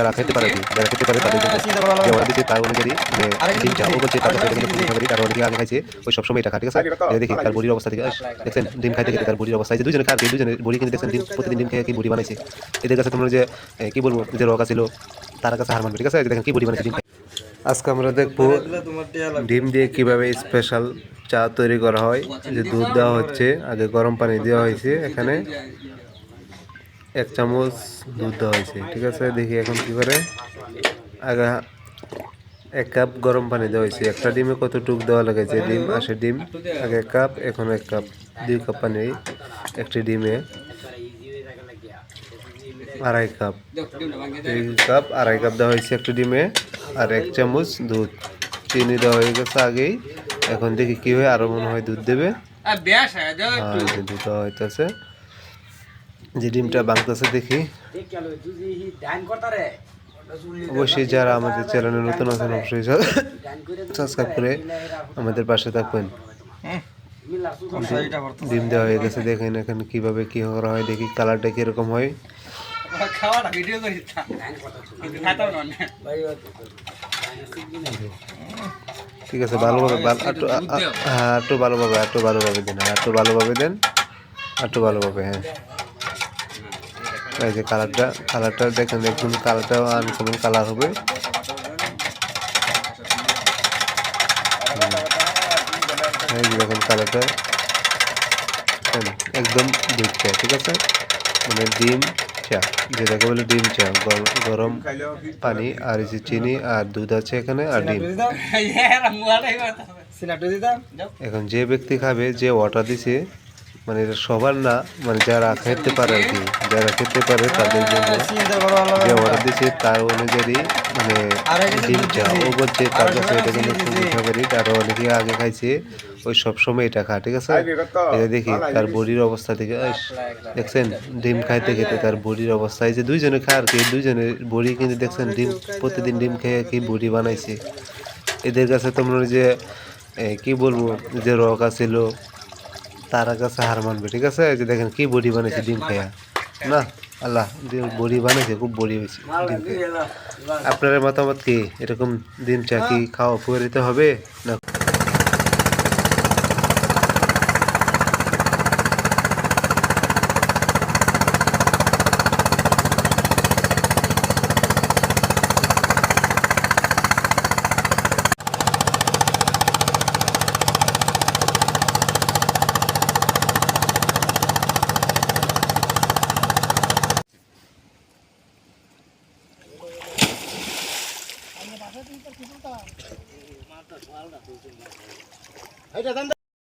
যারা খেতে পারে যারা খেতে পারে তাদের যে অর্ডার দিচ্ছে তার অনুযায়ী যে ডিমটা ও বলছে তার কিন্তু খুবই খাবারই, তার অনেকে আগে খাইছে ওই সবসময় এটা খায় ঠিক আছে? দেখি তার বডির অবস্থা থেকে আস, দেখছেন ডিম খাইতে খেতে তার বডির অবস্থা। যে দুজনে খায় আর কি, দুজনে বডি কিন্তু দেখছেন ডিম প্রতিদিন ডিম খেয়ে কি বডি বানাইছে। এদের কাছে তোমরা যে কি বলব যে রকা ছিল তার কাছে হার মানবে ঠিক আছে? দেখেন কি বডি বানাইছে ডিম আজকে আমরা দেখব ডিম দিয়ে কীভাবে স্পেশাল চা তৈরি করা হয় যে দুধ দেওয়া হচ্ছে আগে গরম পানি দেওয়া হয়েছে এখানে। এক চামচ দুধ দেওয়া হয়েছে ঠিক আছে? দেখি এখন কি করে। আগে এক কাপ গরম পানি দেওয়া হয়েছে। একটা ডিমে কতটুকু দেওয়া লাগেছে? ডিম আসে ডিম। আগে এক কাপ এখন এক কাপ। দুই কাপ পানি একটি ডিমে। আড়াই কাপ। দুই কাপ আড়াই কাপ দেওয়া হয়েছে একটি ডিমে। আর এক চামচ দুধ। চিনি দেওয়া হয়ে গেছে আগেই। এখন দেখি কি হয় আরও মনে হয় দুধ দেবে। হ্যাঁ হ্যাঁ দুধ দেওয়া হইতেছে। যে ডিমটা বাংতেছে দেখি। অবশ্যই যারা আমাদের চ্যানেলে নতুন আছেন, অবশ্যই সাবস্ক্রাইব করে আমাদের পাশে থাকবেন। ডিম দেওয়া হয়ে গেছে, দেখেন এখানে কীভাবে কি করা হয়, দেখি কালারটা কীরকম হয়। ঠিক আছে, ভালোভাবে হ্যাঁ একটু ভালোভাবে একটু ভালোভাবে দেন হ্যাঁ একটু ভালোভাবে দেন একটু ভালোভাবে হ্যাঁ। এই যে কালারটা কালারটা দেখেন একদম কালারটা আনকমন কালার হবে। এই যে দেখেন কালারটা। একদম দুধ চা ঠিক আছে? মানে ডিম চা যেটাকে বলে ডিম চা গর- গরম পানি আর এই যে চিনি আর দুধ আছে এখানে আর ডিম। এখন যে ব্যক্তি খাবে যে অর্ডার দিছে মানে এটা সবার না মানে যারা খেতে পারে আর কি যারা খেতে পারে তাদের জন্য যে অর্ডার দিছে তার অনুযায়ী মানে ডিম চা ও বলছে তার কাছে এটা কিন্তু খুবই ফেভারিট আর অনেকে আগে খাইছে ওই সব সময় এটা খা ঠিক আছে? এটা দেখি তার বডির অবস্থা থেকে দেখছেন? ডিম খাইতে খেতে তার বডির অবস্থা এই যে দুইজনে খায় আর কি দুইজনের বডি কিন্তু দেখছেন ডিম প্রতিদিন ডিম খেয়ে কি বডি বানাইছে। এদের কাছে তোমরা যে কি বলব যে রক ছিল তার কাছে হার মানবে, ঠিক আছে? এই যে দেখেন কি বডি বানিয়েছে ডিম খাইয়া। না? আল্লাহ বডি বানিয়েছে, খুব বডি হয়েছে ডিম খেয়ে আপনার মতামত কি? এরকম ডিম চা কি খাওয়া ফুয়ে দিতে হবে না আচ্ছা, এটা দাম